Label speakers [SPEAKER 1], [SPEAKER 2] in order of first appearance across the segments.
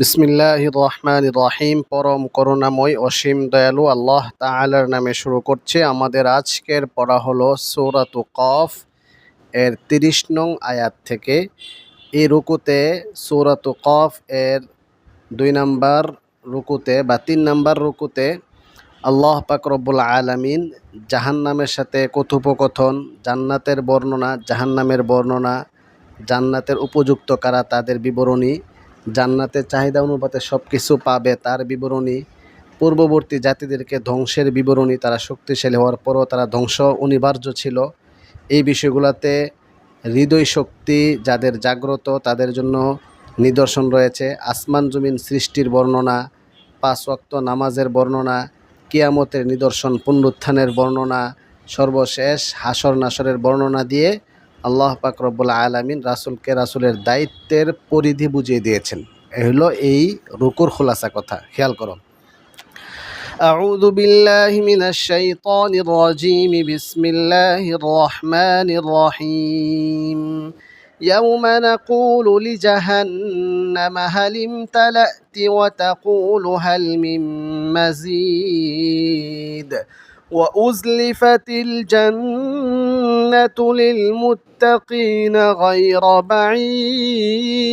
[SPEAKER 1] বিসমিল্লাহ রহমান রহিম পরম করুণাময় অসীম দয়ালু আল্লাহ তাআলার নামে শুরু করছে। আমাদের আজকের পড়া হলো সৌরাতু কফ এর তিরিশ নং আয়াত থেকে। এই রুকুতে সৌরাতু কফ এর দুই নাম্বার রুকুতে বা তিন নাম্বার রুকুতে আল্লাহ পাক রব্বুল আলামিন জাহান্নামের সাথে কথোপকথন, জান্নাতের বর্ণনা, জাহান্নামের বর্ণনা, জান্নাতের উপযুক্ত কারা তাদের বিবরণী জান্নাতের চাহিদা অনুপাতে সব কিছু পাবে, তার বিবরণী পূর্ববর্তী জাতিদেরকে ধ্বংসের বিবরণী, তারা শক্তিশালী হওয়ার পরও তারা ধ্বংস অনিবার্য ছিল। এই বিষয়গুলোতে হৃদয় শক্তি যাদের জাগ্রত, তাদের জন্য নিদর্শন রয়েছে। আসমান জমিন সৃষ্টির বর্ণনা, পাঁচ ওয়াক্ত নামাজের বর্ণনা, কিয়ামতের নিদর্শন, পুনরুত্থানের বর্ণনা, সর্বশেষ হাসর নাসরের বর্ণনা দিয়ে আল্লাহ পাক রব্বুল আলামিন রাসূলকে রাসূলের দায়িত্বের পরিধি বুঝিয়ে দিয়েছেন এ হলো এই রুকুর খোলাসা কথা খেয়াল করো أعوذ بالله من الشيطان الرجيم بسم الله الرحمن الرحيم يوم نقول لجهنم هل امتلأت وتقول هل من مزيد وأزلفت الجنة للمتقين غير بعيد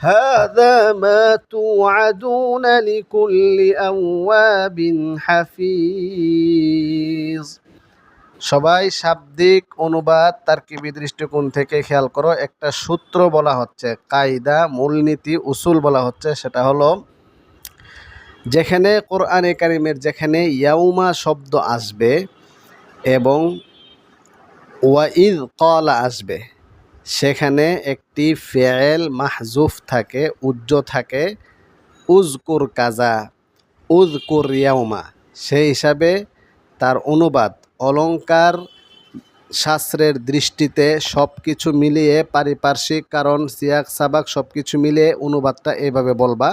[SPEAKER 1] هذا ما توعدون لكل أواب حفيظ সবাই শাব্দিক অনুবাদ তার্কিবী দৃষ্টিকোণ থেকে খেয়াল করো একটা সূত্র বলা হচ্ছে কায়দা মূলনীতি উসুল বলা হচ্ছে সেটা হলো যেখানে কোরআনে কারিমের যেখানে ইয়াউমা শব্দ আসবে এবং ওয়াইদ কলা আসবে। সেখানে একটি ফেয়েল মাহজুফ থাকে উজ্জ থাকে। উজকুর কাজা উজকুর ইয়াউমা। সেই হিসাবে তার অনুবাদ অলঙ্কার শাস্ত্রের দৃষ্টিতে সব কিছু মিলিয়ে পারিপার্শ্বিক কারণ, সিয়াক, সাবাক সব কিছু মিলিয়ে অনুবাদটা এইভাবে বলবা।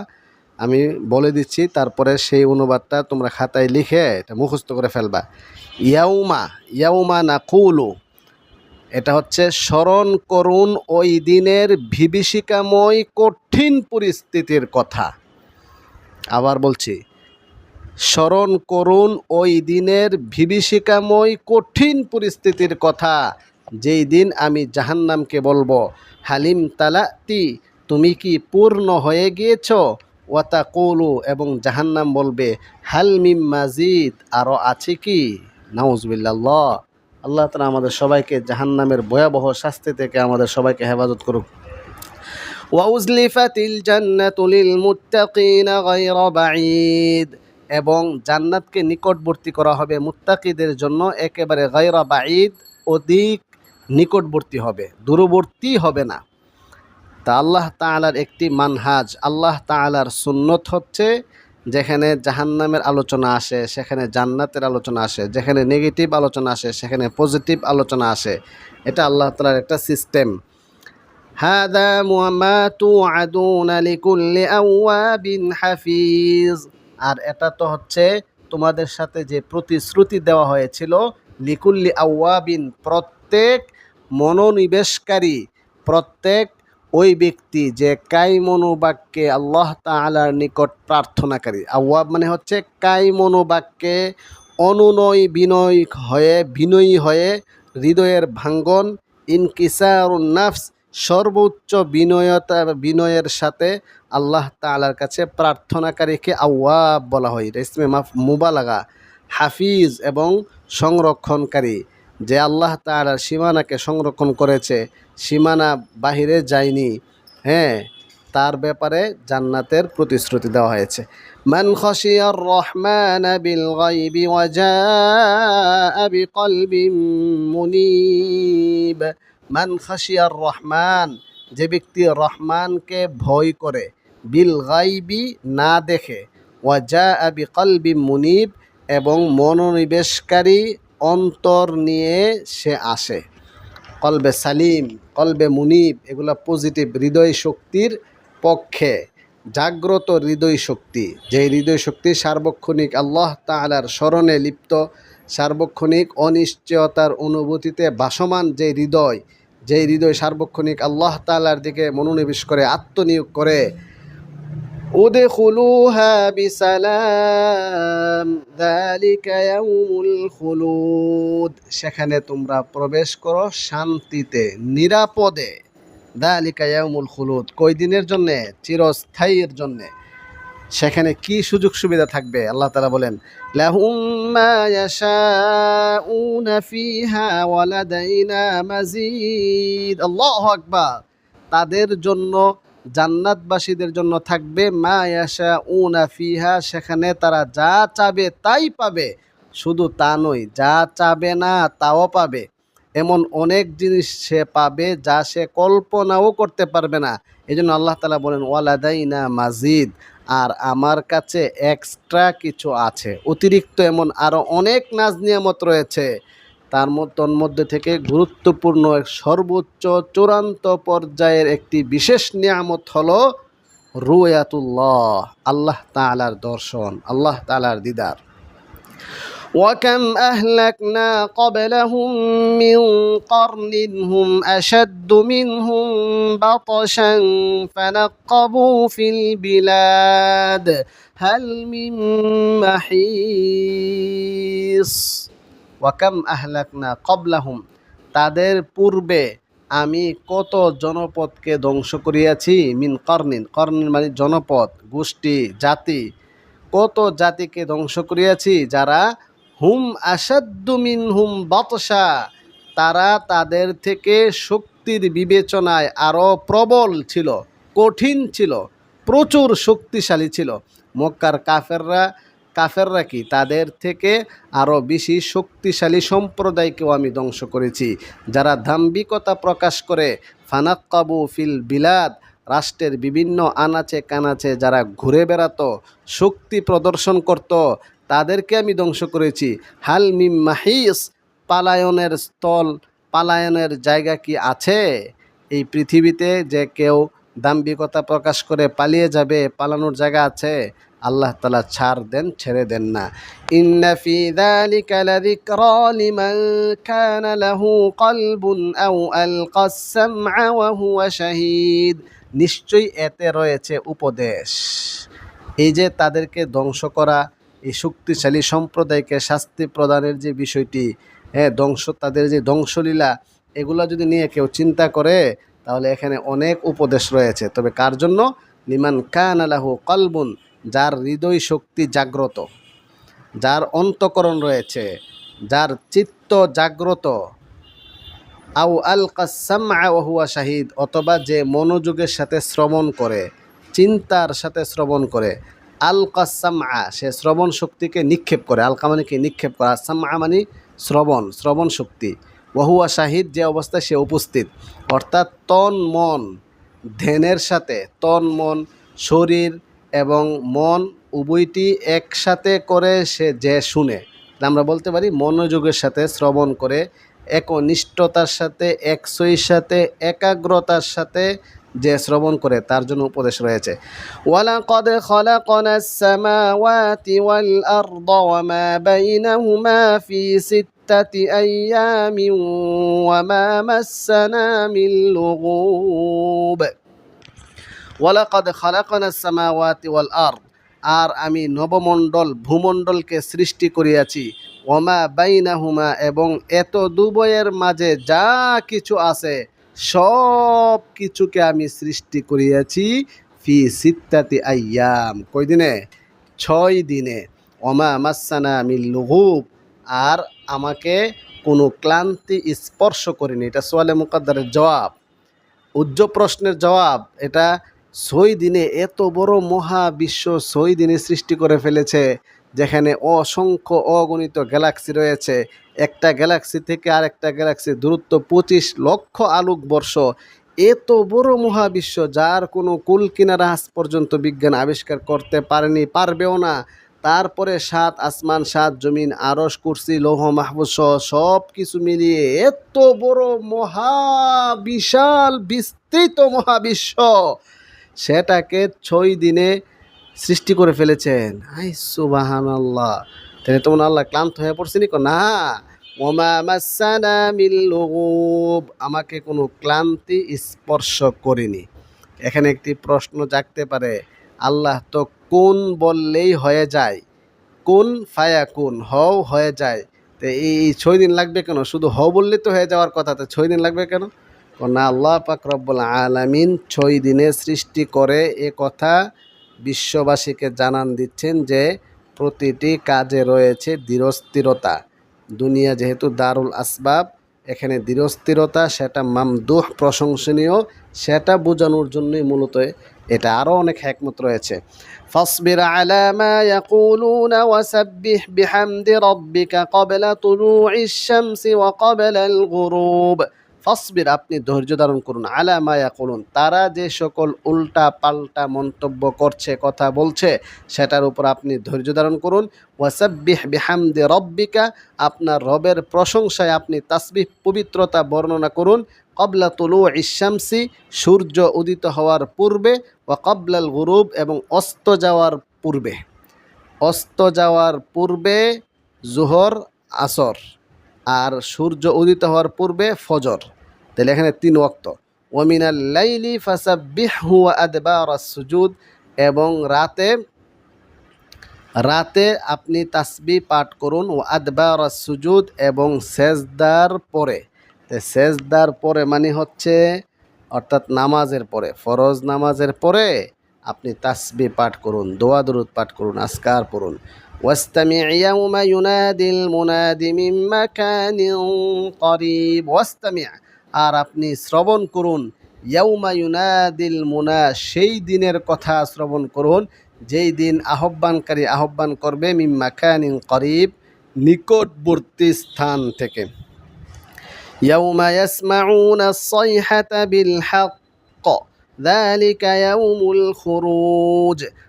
[SPEAKER 1] আমি বলে দিচ্ছি, তারপরে সেই অনুবাদটা তোমরা খাতায় লিখে এটা মুখস্থ করে ফেলবা। ইয়াউমা ইয়াউমা না কুলু এটা হচ্ছে স্মরণ করুন ওই দিনের বিভীষিকাময় কঠিন পরিস্থিতির কথা। আবার বলছি, স্মরণ করুন ওই দিনের বিভীষিকাময় কঠিন পরিস্থিতির কথা। যেই দিন আমি জাহান্নামকে বলব, হালিম তালাতি, তুমি কি পূর্ণ হয়ে গিয়েছ? ওয়াতা কৌলু এবং জাহান্নাম বলবে হালমিম মাজিদ আরও আছে কি? নাউজবিল্লাহ। আল্লাহ তালা আমাদের সবাইকে জাহান্নামের ভয়াবহ শাস্তি থেকে আমাদের সবাইকে হেফাজত করুক। মুত্তাকিনা এবং জান্নাতকে নিকটবর্তী করা হবে মুত্তাকিদের জন্য একেবারে গায়রা বাঈদ। অধিক নিকটবর্তী হবে, দূরবর্তী হবে না। তা আল্লাহ তাআলার একটি মানহাজ, আল্লাহ তাআলার সুন্নত হচ্ছে যেখানে জাহান্নামের আলোচনা আসে, সেখানে জান্নাতের আলোচনা আসে, যেখানে নেগেটিভ আলোচনা আসে, সেখানে পজিটিভ আলোচনা আসে। এটা আল্লাহ তালার একটা সিস্টেম হাফিজ। আর এটা তো হচ্ছে তোমাদের সাথে যে প্রতিশ্রুতি দেওয়া হয়েছিল, লিকুল্লি আওয়াবিন প্রত্যেক মনোনিবেশকারী, প্রত্যেক ওই ব্যক্তি যে কাই মনোবাক্যে আল্লাহ তালার নিকট প্রার্থনাকারী। আওয়াব মানে হচ্ছে কাই মনোবাক্যে অনুনয় বিনয় হয়ে, বিনয়ী হয়ে হৃদয়ের ভাঙ্গন নাফস, সর্বোচ্চ বিনয়তা, বিনয়ের সাথে আল্লাহ তালার কাছে প্রার্থনাকারীকে আওয়াব বলা হয়। ইসমে মাফ মুবালাগা, হাফিজ এবং সংরক্ষণকারী। যে আল্লাহ তালার সীমানাকে সংরক্ষণ করেছে, সীমানা বাহিরে যায়নি হ্যাঁ তার ব্যাপারে জান্নাতের প্রতিশ্রুতি দেওয়া হয়েছে। মান খসিয়ার রহমান বিল গাইবি ওয়াজা বিকলবিম মুনিব। মান খাসিয়ার রহমান, যে ব্যক্তি রহমানকে ভয় করে, বিল গাইবি না দেখে ওয়াজা আবি কলবি মুনিব এবং মনোনিবেশকারী অন্তর নিয়ে সে আসে। কলবে সালিম, কলবে মুনিব, এগুলো পজিটিভ হৃদয় শক্তির পক্ষে জাগ্রত হৃদয় শক্তি। যে হৃদয় শক্তি সার্বক্ষণিক আল্লাহ তালার স্মরণে লিপ্ত, সার্বক্ষণিক অনিশ্চয়তার অনুভূতিতে ভাসমান যে হৃদয় যে হৃদয় সার্বক্ষণিক আল্লাহ তালার দিকে মনোনিবেশ করে, আত্মনিয়োগ করে ادخلوها بسلام ذلك يوم الخلود সেখানে তোমরা প্রবেশ করো শান্তিতে নিরাপদে ذلك يوم الخلود কয় দিনের জন্য চিরস্থায়ীর জন্য সেখানে কি সুযোগ সুবিধা থাকবে আল্লাহ তাআলা বলেন লাহুম মা ইয়াশাউনা ফিহা ওয়া লাদাইনা মাজিদ আল্লাহু আকবার তাদের জন্য জান্নাতবাসীদের জন্য থাকবে, মা ইয়াশা উনা ফিহা, সেখানে তারা যা চাবে তাই পাবে। শুধু তা নয়, যা চাবে না তাও পাবে। এমন অনেক জিনিস সে পাবে যা সে কল্পনাও করতে পারবে না। এই জন্য আল্লাহ তালা বলেন, ওয়ালাদাইনা মাজিদ। আর আমার কাছে এক্সট্রা কিছু আছে। অতিরিক্ত এমন আরও অনেক নাজ নিয়ামত রয়েছে। তার মধ্যে তন্মধ্যে থেকে গুরুত্বপূর্ণ এক সর্বোচ্চ চূড়ান্ত পর্যায়ের একটি বিশেষ নিয়ামত হলো রুয়াতুল্লাহ আল্লাহ তালার দর্শন আল্লাহ তালার দিদার وكم أهلكنا قبلهم من قرن هم أشد منهم بطشا فنقبوا في البلاد هل من محيص ওয়াকাম আহলাকনা কবলাহুম, তাদের পূর্বে আমি কত জনপদকে ধ্বংস করিয়াছি? মিন কর্নিন কর্নিন মানে জনপদ, গোষ্ঠী, জাতি। কত জাতিকে ধ্বংস করিয়াছি? যারা হুম আসাদ্দু মিন হুম বতসা তারা তাদের থেকে শক্তির বিবেচনায় আরও প্রবল ছিল, কঠিন ছিল, প্রচুর শক্তিশালী ছিল। মক্কার কাফেররা কাফেররা কি তাদের থেকে আরও বেশি শক্তিশালী সম্প্রদায়কেও আমি ধ্বংস করেছি। যারা দাম্ভিকতা প্রকাশ করে, ফানাক্কাবু ফিল বিলাদ, রাষ্ট্রের বিভিন্ন আনাচে কানাচে যারা ঘুরে বেড়াতো, শক্তি প্রদর্শন করত, তাদেরকে আমি ধ্বংস করেছি। হাল মিম মাহিস, পালায়নের স্থল, পালায়নের জায়গা কি আছে? এই পৃথিবীতে যে কেউ দাম্ভিকতা প্রকাশ করে পালিয়ে যাবে, পালানোর জায়গা আছে। আল্লাহ তালা ছাড় দেন, ছেড়ে দেন না। ইন্না ফি যালিকা লাযিকরা লিমান কানা লাহু কলবুন শাহীদ। নিশ্চয়ই এতে রয়েছে উপদেশ। এই যে তাদেরকে ধ্বংস করা, এই শক্তিশালী সম্প্রদায়কে শাস্তি প্রদানের যে বিষয়টি হ্যাঁ ধ্বংস, তাদের যে ধ্বংসলীলা, এগুলো যদি নিয়ে কেউ চিন্তা করে, তাহলে এখানে অনেক উপদেশ রয়েছে। তবে কার জন্য? লিমান কান আলাহু কলবুন যার হৃদয় শক্তি জাগ্রত, যার অন্তকরণ রয়েছে, যার চিত্ত জাগ্রত। আউ আল কাসাম হুয়া শাহিদ, অথবা যে মনোযোগের সাথে শ্রবণ করে, চিন্তার সাথে শ্রবণ করে। আল কাসাম সে শ্রবণ শক্তিকে নিক্ষেপ করে। আলকা মানে কি? নিক্ষেপ করা। সাম মানে শ্রবণ শ্রবণ শক্তি। ওহুয়া শাহিদ যে অবস্থায় সে উপস্থিত, অর্থাৎ তন মন ধ্যানের সাথে তন মন শরীর এবং মন উভয়টি একসাথে করে সে যে শুনে। আমরা বলতে পারি, মনোযোগের সাথে শ্রবণ করে, একনিষ্ঠতার সাথে একসইর সাথে, একাগ্রতার সাথে যে শ্রবণ করে, তার জন্য উপদেশ রয়েছে। ওয়ালাকাদ ওয়াল ওয়ালাকাদ খালাকনাস সামাওয়াতি ওয়াল আরদ, আর আমি নবমণ্ডল ভূমণ্ডলকে সৃষ্টি করিয়াছি। ওমা বাইনাহুমা, এবং এত দুবয়ের মাঝে যা কিছু আছে, সব কিছুকে আমি সৃষ্টি করিয়াছি ফি সিত্তাতি আইয়াম। কই দিনে? ছয় দিনে। ওমা মাসানা মিল্লুহুব আর আমাকে কোনো ক্লান্তি স্পর্শ করিনি। এটা সোয়ালে মুকাদ্দারের জবাব। উজ্জ্ব প্রশ্নের জবাব, এটা ছয় দিনে এত বড় মহাবিশ্ব ছয় দিনে সৃষ্টি করে ফেলেছে, যেখানে অসংখ্য অগণিত গ্যালাক্সি রয়েছে। একটা গ্যালাক্সি থেকে আরেকটা গ্যালাক্সির দূরত্ব পঁচিশ লক্ষ আলোক বর্ষ। এত বড় মহাবিশ্ব যার কোনো কুল কিনারা আজ পর্যন্ত বিজ্ঞান আবিষ্কার করতে পারেনি, পারবেও না। তারপরে সাত আসমান, সাত জমিন আরস কুরসি, লৌহ মাহবুজ সহ সব কিছু মিলিয়ে এত বড় মহা বিশাল বিস্তৃত মহাবিশ্ব। সেটাকে ছয় দিনে সৃষ্টি করে ফেলেছেন। আই সুবাহান আল্লাহ তাহলে তোমার আল্লাহ ক্লান্ত হয়ে পড়ছেনি না। আমাকে কোনো ক্লান্তি স্পর্শ করেনি। এখানে একটি প্রশ্ন জাগতে পারে। আল্লাহ তো কোন বললেই হয়ে যায়? কোন ফায়া কোন? হও হয়ে যায়। তো এই ছয় দিন লাগবে কেন? শুধু হ বললে তো হয়ে যাওয়ার কথা। তো ছয় দিন লাগবে কেন? না আল্লাহ পাক রব্বুল আলামিন ছয় দিনে সৃষ্টি করে এ কথা বিশ্ববাসীকে জানান দিচ্ছেন যে প্রতিটি কাজে রয়েছে দৃঢ়স্থিরতা দুনিয়া যেহেতু দারুল আসবাব এখানে দৃঢ়স্থিরতা সেটা মামদুহ প্রশংসনীয় সেটা বোঝানোর জন্যই মূলত এটা আরও অনেক হ্যাকমত রয়েছে فاصبر على ما يقولون وسبح بحمد ربك قبل طلوع الشمس وقبل الغروب ফসবির, আপনি ধৈর্য ধারণ করুন। আলা মায়া করুন তারা যে সকল উল্টা পাল্টা মন্তব্য করছে, কথা বলছে, সেটার উপর আপনি ধৈর্য ধারণ করুন। ওয়াসাব্বিহ বিহামদে রব্বিকা, আপনার রবের প্রশংসায় আপনি তাসবিহ পবিত্রতা বর্ণনা করুন। কবলা তুলু ইশামসি সূর্য উদিত হওয়ার পূর্বে ও কবলাল গুরুব এবং অস্ত যাওয়ার পূর্বে। অস্ত যাওয়ার পূর্বে জোহর, আসর, আর সূর্য উদিত হওয়ার পূর্বে ফজর। তাহলে এখানে তিন ওক্ত ওমিনাল লাইলি ফাসাব্বিহু আদবার সুজুদ এবং রাতে রাতে আপনি তাসবি পাঠ করুন ও আদবার সুজুদ এবং সেজদার পরে তো সেজদার পরে মানে হচ্ছে অর্থাৎ নামাজের পরে ফরজ নামাজের পরে আপনি তাসবি পাঠ করুন দোয়া দরুদ পাঠ করুন আসকার পড়ুন واستمع يوم ينادي المناد من مكان قريب واستمع আর আপনি শ্রবণ করুন। ইয়াউমা ইউনাদিল মুনা, সেই দিনের কথা শ্রবণ করুন, যেই দিন আহ্বানকারী আহ্বান করবে মিম্মা খানিন করিব, নিকটবর্তী স্থান থেকে।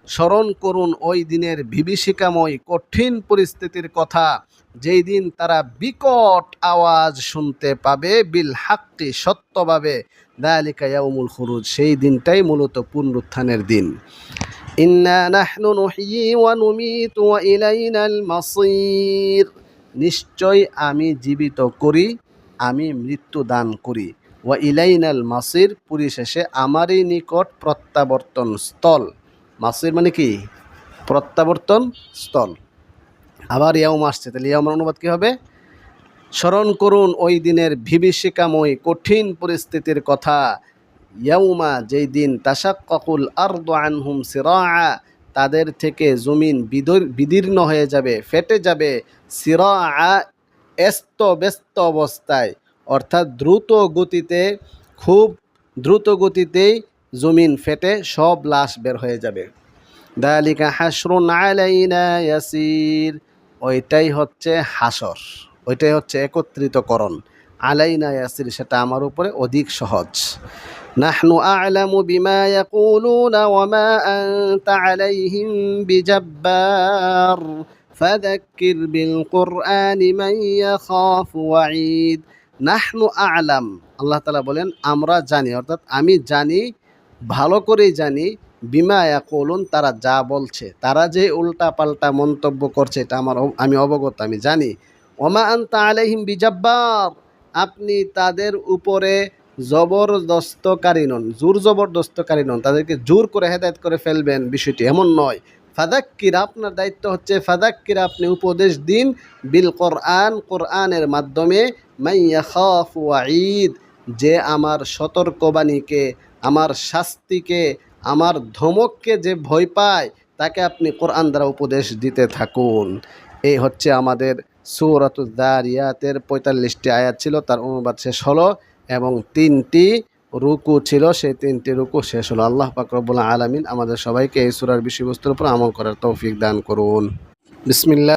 [SPEAKER 1] স্মরণ করুন ওই দিনের বিভীষিকাময় কঠিন পরিস্থিতির কথা। যেই দিন তারা বিকট আওয়াজ শুনতে পাবে, বিল হাক্কি সত্যভাবে দালিকা ইয়াউমুল খুরুজ, সেই দিনটাই মূলত পুনরুত্থানের দিন। ইন্না নাহনু নুহয়ি ওয়া ওয়া ইলাইনাল মাসির। নিশ্চয় আমি জীবিত করি, আমি মৃত্যু দান করি। ওয়া ইলাইনাল মাসির, পরিশেষে আমারই নিকট প্রত্যাবর্তন স্থল। মাসির মানে কি? প্রত্যাবর্তন স্থল। আবার ইয়াউম আসছে। তাহলে ইয়াউমের অনুবাদ কী হবে? স্মরণ করুন ওই দিনের বিভীষিকাময় কঠিন পরিস্থিতির কথা। ইয়াউমা যেই দিন তাসাক্কাকুল আরদু আনহুম সিরা তাদের থেকে জমিন বিদর- বিদীর্ণ হয়ে যাবে, ফেটে যাবে। সিরা এস্ত ব্যস্ত অবস্থায়, অর্থাৎ দ্রুত গতিতে, খুব দ্রুত গতিতেই জমিন ফেটে সব লাশ বের হয়ে যাবে। দালিকা হাসরুন আলাইনা ইয়াসির। ওইটাই হচ্ছে হাসর, ওইটাই হচ্ছে একত্রিতকরণ। আলাইনা ইয়াসির, সেটা আমার উপরে অধিক সহজ। নাহনু আ'লামু বিমা ইয়াকুলুনা ওয়ামা আনতা আলাইহিম বিজাব্বার। ফাযাক্কির বিল কুরআনি মান ইয়াখাফু ওয়াঈদ। নাহনু আ'লাম, আল্লাহ তাআলা বলেন, আমরা জানি, অর্থাৎ আমি জানি, ভালো করেই জানি বিমা ইয়াকুলুন, তারা যা বলছে, তারা যে উল্টা পাল্টা মন্তব্য করছে, এটা আমার আমি অবগত, আমি জানি। ওমা আনতা আলাইহিম বিজাব্বার, আপনি তাদের উপরে জবরদস্তকারী নন, জোর জবরদস্তকারী নন, তাদেরকে জোর করে হেদায়ত করে ফেলবেন, বিষয়টি এমন নয়। ফাদাক্কির, আপনার দায়িত্ব হচ্ছে ফাদাক্কির, আপনি উপদেশ দিন, বিল কোরআন, কোরআনের মাধ্যমে মাইয়া খাফ ওয়াঈদ যে আমার সতর্কবাণীকে, আমার শাস্তিকে আমার ধমককে যে ভয় পায়, তাকে আপনি কোরআন দ্বারা উপদেশ দিতে থাকুন। এই হচ্ছে আমাদের সৌরাতুদ্দারিয়াতের পঁয়তাল্লিশটি আয়াত ছিল, তার অনুবাদ শেষ হলো এবং তিনটি রুকু ছিল, সেই তিনটি রুকু শেষ হলো। আল্লাহ পাকরবুল্লাহ আলমিন আমাদের সবাইকে এই সুরার বিষয়বস্তুর উপর আমল করার তৌফিক দান করুন। বিসমিল্লা